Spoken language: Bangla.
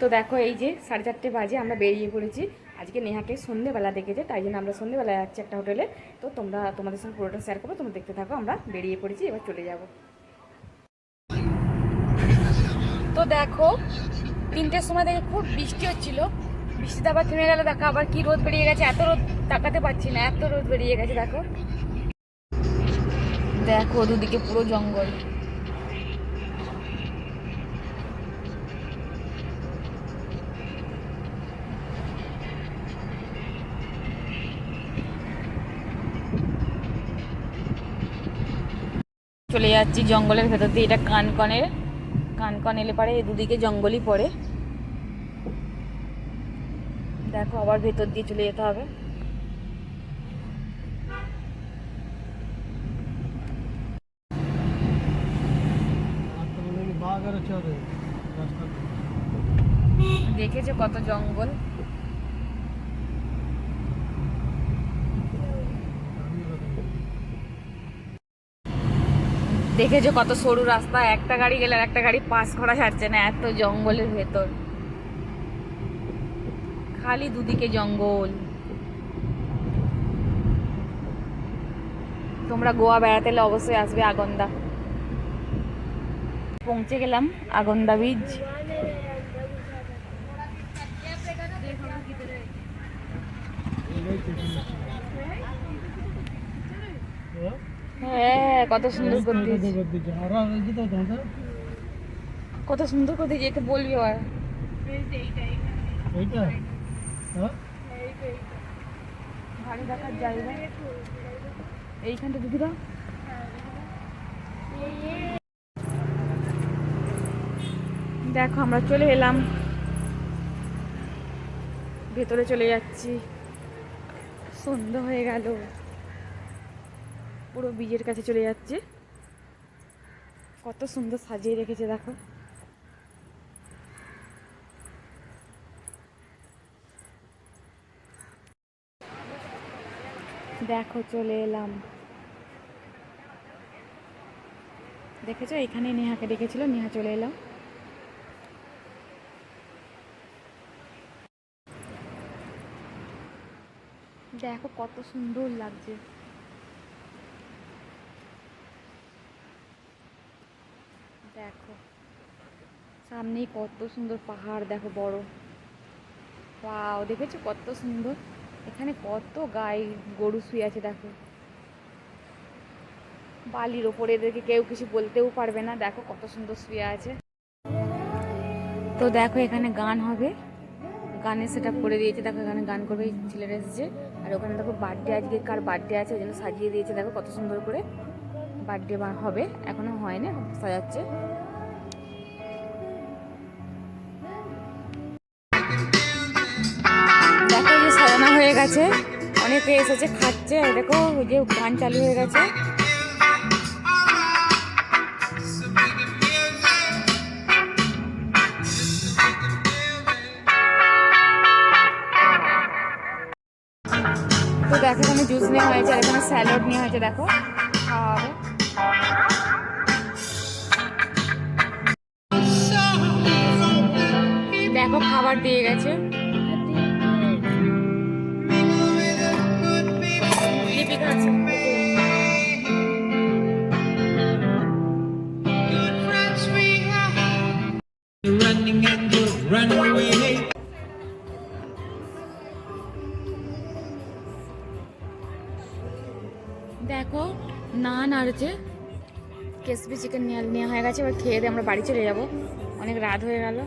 তো দেখো এই যে সাড়ে চারটে বাজে আমরা বেরিয়ে পড়েছি। আজকে নেহাকে সন্ধেবেলা দেখেছে, তাই জন্য আমরা সন্ধেবেলা যাচ্ছি একটা হোটেলে। তো তোমরা তোমাদের সঙ্গে পুরোটা শেয়ার করব, তোমরা দেখতে থাকো, আমরা বেরিয়ে পড়েছি, এবার চলে যাব। তো দেখো, তিনটের সময় থেকে খুব বৃষ্টি হচ্ছিল। বৃষ্টিতে আবার থেমে গেল, দেখো আবার কি রোদ বেরিয়ে গেছে, এত রোদ তাকাতে পারছি না, এত রোদ বেরিয়ে গেছে, দেখো। দেখো দুদিকে পুরো জঙ্গল। চলে যাচ্ছি জঙ্গলের ভেতর দিয়ে। এটা কানকনের কানকন এলে পারে দুদিকে জঙ্গলই পড়ে। দেখো আবার ভেতর দিয়ে চলে যেতে হবে। দেখেছ কত জঙ্গল? দেখেছ কত সরু রাস্তা, একটা গাড়ি গেলে আর একটা গাড়ি পাস করা যাচ্ছে না, এত জঙ্গলের ভেতর। খালি দুদিকে জঙ্গল। তোমরা গোয়া বেড়াতে এলে অবশ্যই আসবে আগন্দা পৌঁছে গেলাম আগন্দা বীজ হ্যাঁ। কত সুন্দর করে দিয়েছে কত সুন্দর করে দিয়েছে একটু বলবি আর। গাড়ি দেখার জায়গা। এইখানটা দাও। দেখো আমরা চলে এলাম। ভেতরে চলে যাচ্ছি। সন্ধ্যা হয়ে গেল। পুরো বীজের কাছে চলে যাচ্ছে। কত সুন্দর সাজিয়ে রেখেছে, দেখো। দেখো, চলে এলাম। দেখেছ? এখানে নেহাকে ডেকেছিল, নেহা চলে এলাম দেখো, কত সুন্দর লাগছে। দেখো। সামনেই কত সুন্দর পাহাড়, দেখো বড়। পাও দেখেছ কত সুন্দর? এখানে কত গাই, গরু শুয়ে আছে, দেখো। বালির ওপরে এদেরকে কেউ কিছু বলতেও পারবে না। দেখো কত সুন্দর শুয়ে আছে। তো দেখো এখানে গান হবে। গানের সেট করে দিয়েছে। দেখো এখানে গান করবে ছেলেরা এসেছে। আর ওখানে দেখো বার্থডে আজকে কার বার্থডে আছে, ওই জন্য সাজিয়ে দিয়েছে। দেখো কত সুন্দর করে। বার্থডে হবে, এখনও হয়নি, সাজাচ্ছে। দেখো যে সাজানো হয়ে গেছে, অনেকে এসেছে, খাচ্ছে দেখো ওই যে গান চালু হয়ে গেছে। তো দেখো এখানে জুস নেওয়া হয়েছে, আর এখানে স্যালাড নেওয়া হয়েছে, দেখো। দেখো খাবার দিয়ে গেছে। দেখো, নান আর যে কেসপি চিকেন নেওয়া হয়ে গেছে, এবার খেয়ে দিয়ে আমরা বাড়ি চলে যাব। অনেক রাত হয়ে গেল।